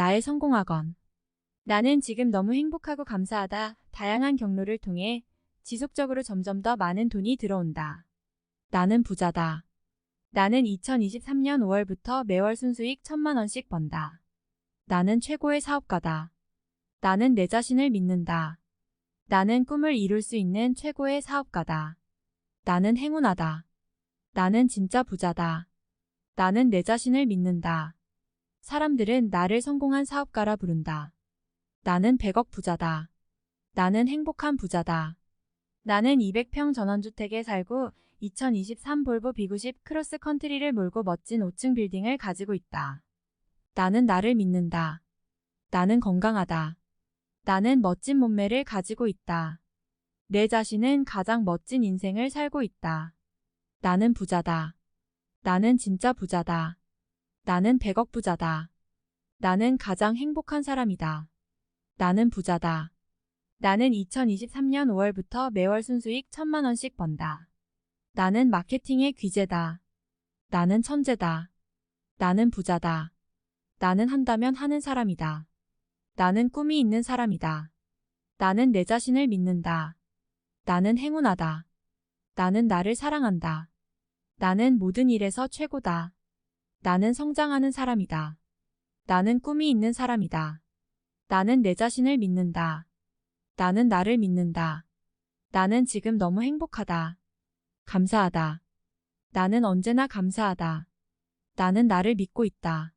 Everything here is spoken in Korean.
나의 성공학원. 나는 지금 너무 행복하고 감사하다. 다양한 경로를 통해 지속적으로 점점 더 많은 돈이 들어온다. 나는 부자다. 나는 2023년 5월부터 매월 순수익 천만 원씩 번다. 나는 최고의 사업가다. 나는 내 자신을 믿는다. 나는 꿈을 이룰 수 있는 최고의 사업가다. 나는 행운하다. 나는 진짜 부자다. 나는 내 자신을 믿는다. 사람들은 나를 성공한 사업가라 부른다. 나는 100억 부자다. 나는 행복한 부자다. 나는 200평 전원주택에 살고 2023 볼보 B90 크로스 컨트리를 몰고 멋진 5층 빌딩을 가지고 있다. 나는 나를 믿는다. 나는 건강하다. 나는 멋진 몸매를 가지고 있다. 내 자신은 가장 멋진 인생을 살고 있다. 나는 부자다. 나는 진짜 부자다. 나는 100억 부자다. 나는 가장 행복한 사람이다. 나는 부자다. 나는 2023년 5월부터 매월 순수익 천만 원씩 번다. 나는 마케팅의 귀재다. 나는 천재다. 나는 부자다. 나는 한다면 하는 사람이다. 나는 꿈이 있는 사람이다. 나는 내 자신을 믿는다. 나는 행운하다. 나는 나를 사랑한다. 나는 모든 일에서 최고다. 나는 성장하는 사람이다. 나는 꿈이 있는 사람이다. 나는 내 자신을 믿는다. 나는 나를 믿는다. 나는 지금 너무 행복하다. 감사하다. 나는 언제나 감사하다. 나는 나를 믿고 있다.